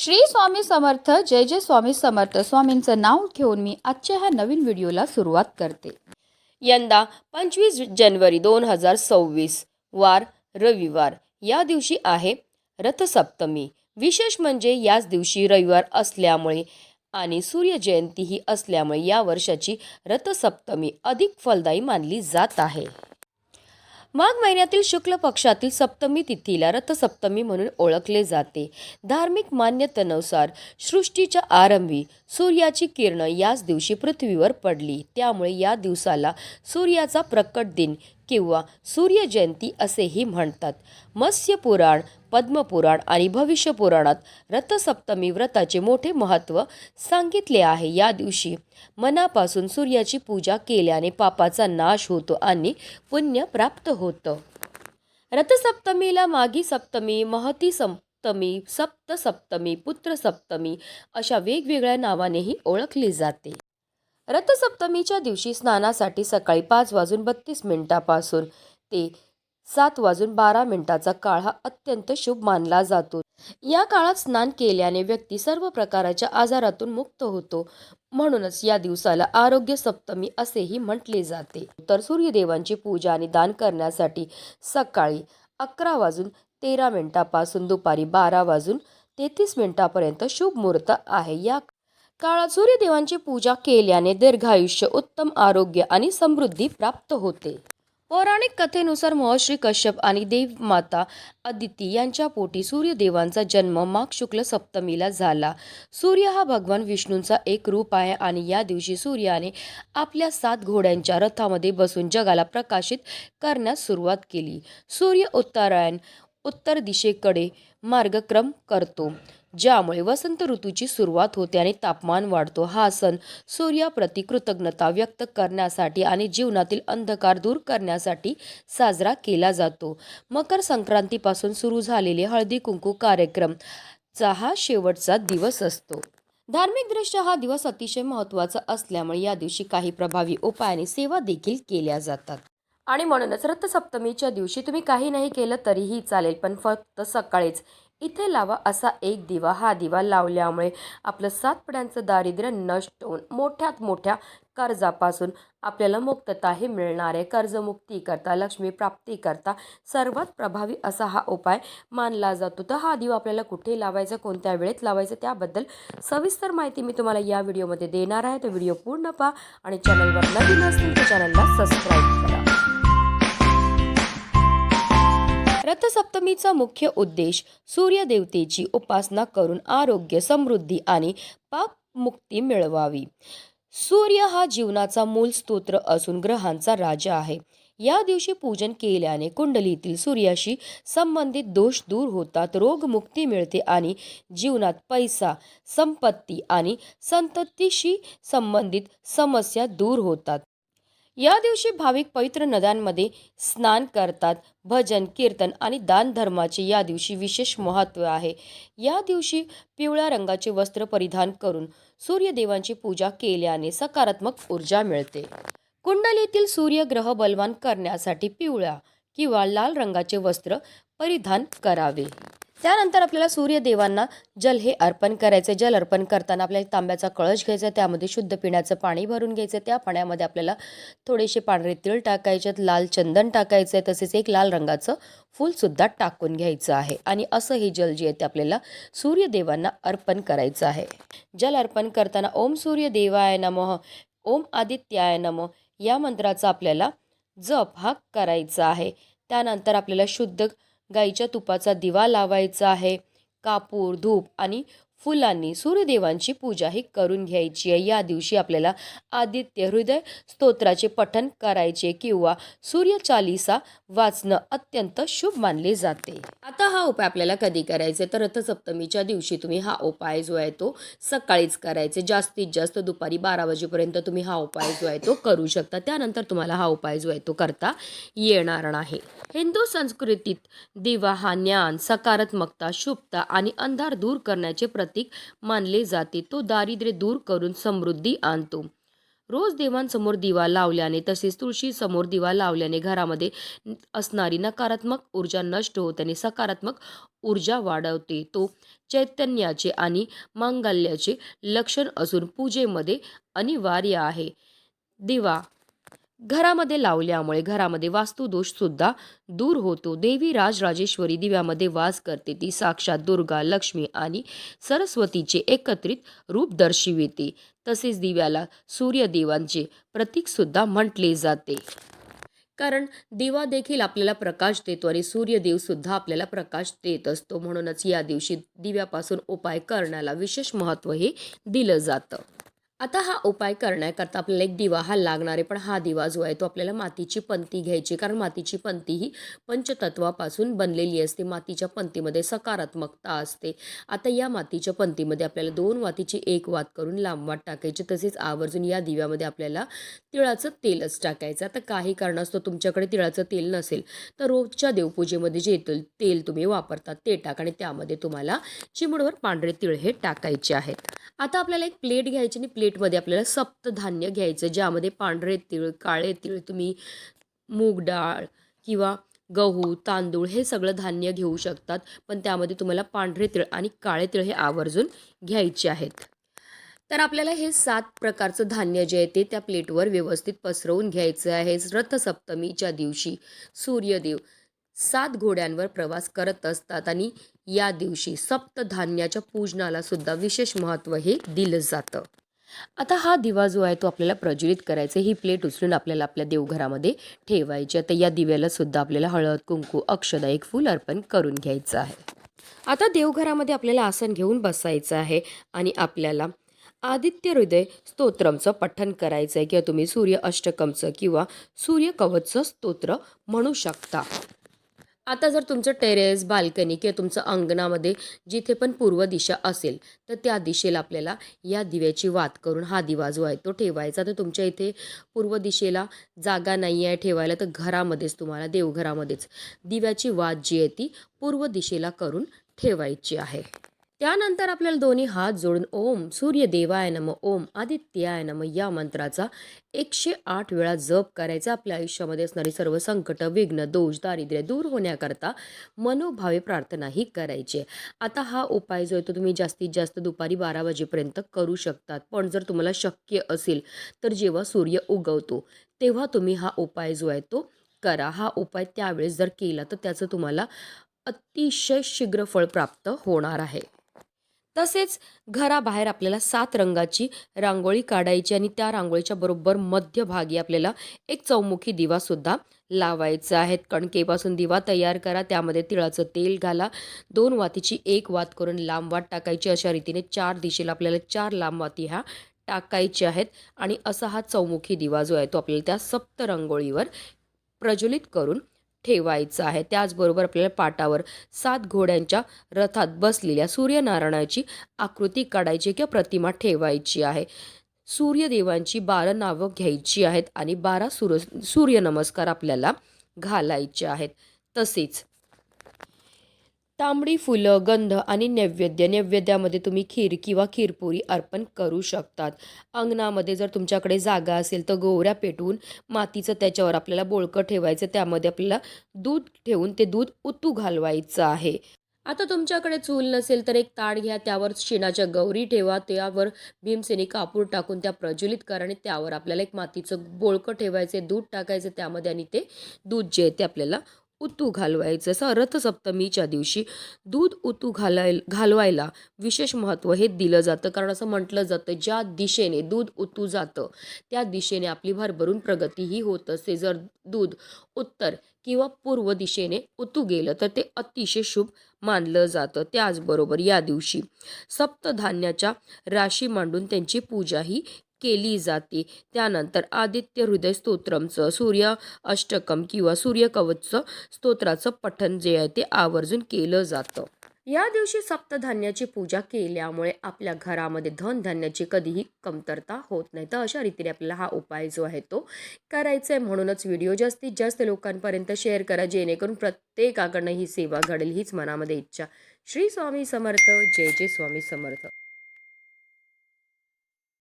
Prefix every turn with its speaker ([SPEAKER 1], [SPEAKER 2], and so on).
[SPEAKER 1] श्री स्वामी समर्थ जय जय स्वामी समर्थ. स्वामींचं नाव घेऊन मी आजच्या ह्या नवीन व्हिडिओला सुरुवात करते.
[SPEAKER 2] यंदा पंचवीस जानेवारी दोन हजार सव्वीस वार रविवार. या दिवशी आहे रथसप्तमी. विशेष म्हणजे याच दिवशी रविवार असल्यामुळे आणि सूर्यजयंती ही असल्यामुळे या वर्षाची रथसप्तमी अधिक फलदायी मानली जात आहे. माघ महिन्यातील शुक्ल पक्षातील सप्तमी तिथीला रथसप्तमी म्हणून ओळखले जाते. धार्मिक मान्यतेनुसार सृष्टीच्या आरंभी सूर्याची किरणं याच दिवशी पृथ्वीवर पडली. त्यामुळे या दिवसाला सूर्याचा प्रकट दिन किंवा सूर्यजयंती असेही म्हणतात. मत्स्यपुराण पद्मपुराण आणि भविष्यपुराणात रथसप्तमी व्रताचे मोठे महत्त्व सांगितले आहे. या दिवशी मनापासून सूर्याची पूजा केल्याने पापाचा नाश होतो आणि पुण्य प्राप्त होतं. रथसप्तमीला माघी सप्तमी महती सप्तमी सप्तसप्तमी पुत्रसप्तमी अशा वेगवेगळ्या नावानेही ओळखली जाते. रथसप्तमीच्या दिवशी स्नानासाठी सकाळी पाच वाजून बत्तीस मिनिटापासून ते सात वाजून बारा मिनिटाचा काळ हा अत्यंत शुभ मानला जातो. या काळात स्नान केल्याने व्यक्ती सर्व प्रकारच्या आजारातून मुक्त होतो. म्हणूनच या दिवसाला आरोग्य सप्तमी असेही म्हटले जाते. तर सूर्यदेवांची पूजा आणि दान करण्यासाठी सकाळी अकरा वाजून तेरा मिनिटापासून दुपारी बारा वाजून तेहतीस मिनिटापर्यंत शुभ मुहूर्त आहे. या काळात सूर्यदेवांची पूजा केल्याने दीर्घायुष्य उत्तम आरोग्य आणि समृद्धी प्राप्त होते. पौराणिक कथेनुसार महर्षी कश्यप आणि देवमाता अदिती यांच्या पोटी सूर्यदेवांचा जन्म माघ शुक्ल सप्तमीला झाला. सूर्य हा भगवान विष्णूंचा एक रूप आहे आणि या दिवशी सूर्याने आपल्या सात घोड्यांच्या रथामध्ये बसून जगाला प्रकाशित करण्यास सुरुवात केली. सूर्य उत्तरायण उत्तर दिशेकडे मार्गक्रम करतो. ज्यामुळे वसंत ऋतूची सुरुवात होते आणि तापमान वाढतो. हा सण सूर्याप्रती कृतज्ञता व्यक्त करण्यासाठी आणि जीवनातील अंधकार दूर करण्यासाठी साजरा केला जातो. मकर संक्रांतीपासून सुरू झालेले हळदी कुंकू कार्यक्रमचा हा शेवटचा दिवस असतो. धार्मिकदृष्ट्या हा दिवस अतिशय महत्त्वाचा असल्यामुळे या दिवशी काही प्रभावी उपाय आणि सेवा देखील केल्या जातात. आणि म्हणूनच रथसप्तमीच्या दिवशी तुम्ही काही नाही केलं तरीही चालेल पण फक्त सकाळीच इथे लावा असा एक दिवा. हा दिवा लावल्यामुळे आपलं सातपड्यांचं दारिद्र्य नष्ट होऊन मोठ्यात मोठ्या कर्जापासून आपल्याला मुक्तता हे मिळणार आहे. कर्जमुक्ती करता लक्ष्मी प्राप्ती करता सर्वात प्रभावी असा हा उपाय मानला जातो. तर हा दिवा आपल्याला कुठे लावायचा कोणत्या वेळेत लावायचं त्याबद्दल सविस्तर माहिती मी तुम्हाला या व्हिडिओमध्ये देणार आहे. तर व्हिडिओ पूर्ण पहा आणि चॅनलवर नवीन असतील तर चॅनलला सबस्क्राईब करा. रथसप्तमीचा मुख्य उद्देश सूर्यदेवतेची उपासना करून आरोग्य समृद्धी आणि पापमुक्ती मिळवावी. सूर्य हा जीवनाचा मूल स्तोत्र असून ग्रहांचा राजा आहे. या दिवशी पूजन केल्याने कुंडलीतील सूर्याशी संबंधित दोष दूर होतात रोगमुक्ती मिळते आणि जीवनात पैसा संपत्ती आणि संततीशी संबंधित समस्या दूर होतात. या दिवशी भाविक पवित्र नद्यांमध्ये स्नान करतात भजन कीर्तन आणि दान धर्माचे या दिवशी विशेष महत्त्व आहे. या दिवशी पिवळ्या रंगाचे वस्त्र परिधान करून सूर्यदेवांची पूजा केल्याने सकारात्मक ऊर्जा मिळते. कुंडलीतील सूर्यग्रह बलवान करण्यासाठी पिवळ्या किंवा लाल रंगाचे वस्त्र परिधान करावे. त्यानंतर आपल्याला सूर्यदेवांना जल हे अर्पण करायचे जल अर्पण करताना आपल्याला तांब्याचा कळश घ्यायचा त्यामध्ये शुद्ध पिण्याचं पाणी भरून घ्यायचं त्या पाण्यामध्ये आपल्याला थोडेसे पांढरे तीळ टाकायचे लाल चंदन टाकायचं आहे तसेच एक लाल रंगाचं फूलसुद्धा टाकून घ्यायचं आहे. आणि असं हे जल जे आहे ते आपल्याला सूर्यदेवांना अर्पण करायचं आहे. जल अर्पण करताना ओम सूर्यदेवाय नमः ओम आदित्याय नमः या मंत्राचा आपल्याला जप हा करायचा आहे. त्यानंतर आपल्याला शुद्ध गाईच्या तुपाचा दिवा लावायचा आहे. कापूर धूप आणि फुलांनी सूर्यदेवांची पूजाही करून घ्यायची आहे. या दिवशी आपल्याला आदित्य हृदय स्तोत्राचे पठन करायचे किंवा सूर्यचालिसा वाचणं अत्यंत शुभ मानले जाते. आता हा उपाय आपल्याला कधी करायचे तर रथसप्तमीच्या दिवशी तुम्ही हा उपाय जो आहे तो सकाळीच करायचे जास्तीत जास्त दुपारी बारा वाजेपर्यंत तुम्ही हा उपाय जो आहे तो करू शकता. त्यानंतर तुम्हाला हा उपाय जो आहे तो करता येणार नाही. हिंदू संस्कृतीत दिवा हा ज्ञान सकारात्मकता शुभता आणि अंधार दूर करण्याचे प्र प्रतीक मानले जाते. तो दारिद्र्य दूर करून समृद्धी आणतो. रोज देवांसमोर दिवा लावल्याने तसेच तुळशीसमोर दिवा लावल्याने घरामध्ये असणारी नकारात्मक ऊर्जा नष्ट होते आणि सकारात्मक ऊर्जा वाढवते. तो चैतन्याचे आणि मांगल्याचे लक्षण असून पूजेमध्ये अनिवार्य आहे. दिवा घरामध्ये लावल्यामुळे घरामध्ये वास्तुदोष सुद्धा दूर होतो. देवी राजराजेश्वरी दिव्यामध्ये वास करते. ती साक्षात दुर्गा लक्ष्मी आणि सरस्वतीचे एकत्रित रूप दर्शविते. तसेच दिव्याला सूर्यदेवांचे प्रतीक सुद्धा म्हटले जाते. कारण दिवा देखील आपल्याला प्रकाश देतो आणि सूर्यदेव सुद्धा आपल्याला प्रकाश देत असतो. म्हणूनच या दिवशी दिव्यापासून उपाय करण्याला विशेष महत्त्व हे दिलं जातं. आता हा उपाय करण्याकरता आपल्याला एक दिवा हा लागणार आहे पण हा दिवा जो आहे तो आपल्याला मातीची पंती घ्यायची कारण मातीची पंती ही पंचतत्वापासून बनलेली असते. मातीच्या पंतीमध्ये सकारात्मकता असते. आता या मातीच्या पंतीमध्ये आपल्याला दोन वातीची एक वात करून लांब वात टाकायची. तसेच आवर्जून या दिव्यामध्ये आपल्याला तिळाचं तेलच टाकायचं. आता काही कारणास्तव तुमच्याकडे तिळाचं तेल नसेल तर रोजच्या देवपूजेमध्ये जे तेल तेल तुम्ही वापरतात ते टाका आणि त्यामध्ये तुम्हाला चिमूडभर पांढरे तिळ हे टाकायचे आहेत. आता आपल्याला एक प्लेट घ्यायची आणि प्लेटमध्ये आपल्याला सप्तधान्य घ्यायचं ज्यामध्ये पांढरे तीळ काळे तीळ तुम्ही मूग डाळ किंवा गहू तांदूळ हे सगळं धान्य घेऊ शकतात. पण त्यामध्ये तुम्हाला पांढरे तीळ आणि काळे तीळ हे आवर्जून घ्यायचे आहेत. तर आपल्याला हे सात प्रकारचं धान्य जे आहे ते त्या प्लेटवर व्यवस्थित पसरवून घ्यायचं आहे. रथसप्तमीच्या दिवशी सूर्यदेव सात घोड्यांवर प्रवास करत असतात आणि या दिवशी सप्तधान्याच्या पूजनाला सुद्धा विशेष महत्त्व हे दिलं जातं. आता हा दिवा जो आहे तो आपल्याला प्रज्वलित करायचा ही प्लेट उचलून आपल्याला आपल्या देवघरामध्ये ठेवायची आता या दिव्याला सुद्धा आपल्याला हळद कुंकू अक्षदा एक फूल अर्पण करून घ्यायचं आहे. आता देवघरामध्ये आपल्याला आसन घेऊन बसायचं आहे आणि आपल्याला आदित्य हृदय स्तोत्रमचं पठन करायचं आहे. किंवा तुम्ही सूर्य अष्टकमचं किंवा सूर्यकवचचं स्तोत्र म्हणू शकता. आता जर तुमचं टेरेस बाल्कनी किंवा तुमचं अंगणामध्ये जिथे पण पूर्व दिशा असेल तर त्या दिशेला आपल्याला या दिव्याची वात करून हा दिवा जो आहे तो ठेवायचा. तर तुमच्या इथे पूर्व दिशेला जागा नाही आहे ठेवायला तर घरामध्येच तुम्हाला देवघरामध्येच दिव्याची वात जी आहे ती पूर्व दिशेला करून ठेवायची आहे. त्यानंतर आपल्याला दोन्ही हात जोडून ओम सूर्यदेवाय नम ओम आदित्याय नम या मंत्राचा एकशे आठ वेळा जप करायचा. आपल्या आयुष्यामध्ये असणारी सर्व संकट विघ्न दोष दारिद्र्य दूर होण्याकरता मनोभावे प्रार्थनाही करायची. आता हा उपाय जो आहे तो तुम्ही जास्तीत जास्त दुपारी बारा वाजेपर्यंत करू शकतात. पण जर तुम्हाला शक्य असेल तर जेव्हा सूर्य उगवतो तेव्हा तुम्ही हा उपाय जो आहे तो करा. हा उपाय त्यावेळेस जर केला तर त्याचं तुम्हाला अतिशय शीघ्र फळ प्राप्त होणार आहे. तसेच घराबाहेर आपल्याला सात रंगाची रांगोळी काढायची आणि त्या रांगोळीच्या बरोबर मध्यभागी आपल्याला एक चौमुखी दिवासुद्धा लावायचा आहे. कणकेपासून दिवा तयार करा त्यामध्ये तिळाचं तेल घाला. दोन वातीची एक वात करून लांब वात टाकायची. अशा रीतीने चार दिशेला आपल्याला चार लांब वाती ह्या टाकायच्या आहेत आणि असा हा चौमुखी दिवा जो आहे तो आपल्याला त्या सप्त रांगोळीवर प्रज्वलित करून ठेवायचं आहे. त्याचबरोबर आपल्याला पाटावर सात घोड्यांच्या रथात बसलेल्या सूर्यनारायणाची आकृती काढायची किंवा प्रतिमा ठेवायची आहे. सूर्यदेवांची बारा नावं घ्यायची आहेत आणि बारा सूर्य सूर्यनमस्कार आपल्याला घालायचे आहेत. तसेच तांबडी फुलं गंध आणि नैवेद्य. नैवेद्यामध्ये तुम्ही खीर किंवा खीरपुरी अर्पण करू शकतात. अंगणामध्ये जर तुमच्याकडे जागा असेल तर गोवऱ्या पेटवून मातीचं त्याच्यावर आपल्याला बोळकं ठेवायचं. त्यामध्ये आपल्याला दूध ठेवून ते दूध उतू घालवायचं आहे. आता तुमच्याकडे चूल नसेल तर एक ताड घ्या. त्यावर शेणाच्या गौरी ठेवा. त्यावर भीमसेनी कापूर टाकून त्या प्रज्वलित करा आणि त्यावर आपल्याला एक मातीचं बोळकं ठेवायचं दूध टाकायचं त्यामध्ये आणि ते दूध जे आहे ते आपल्याला उतू घालवायचं. असं रथसप्तमीच्या दिवशी दूध उतू घालाय घालवायला विशेष महत्त्व हे दिलं जातं. कारण असं म्हटलं जातं ज्या दिशेने दूध उतू जातं त्या दिशेने आपली भरभरून प्रगतीही होत असते. जर दूध उत्तर किंवा पूर्व दिशेने उतू गेलं तर ते अतिशय शुभ मानलं जातं. त्याचबरोबर या दिवशी सप्तधान्याच्या राशी मांडून त्यांची पूजाही केली जाते. त्यानंतर आदित्य हृदय स्तोत्रमचं सूर्य अष्टकम किंवा सूर्यकवचचं स्तोत्राचं पठण जे आहे ते आवर्जून केलं जातं. या दिवशी सप्तधान्याची पूजा केल्यामुळे आपल्या घरामध्ये धनधान्याची कधीही कमतरता होत नाही. तर अशा रीतीने आपल्याला हा उपाय जो आहे तो करायचा आहे. म्हणूनच व्हिडिओ जास्तीत जास्त लोकांपर्यंत शेअर करा. जेणेकरून प्रत्येकाकडनं ही सेवा घडेल हीच मनामध्ये इच्छा. श्री स्वामी समर्थ. जय जय स्वामी समर्थ.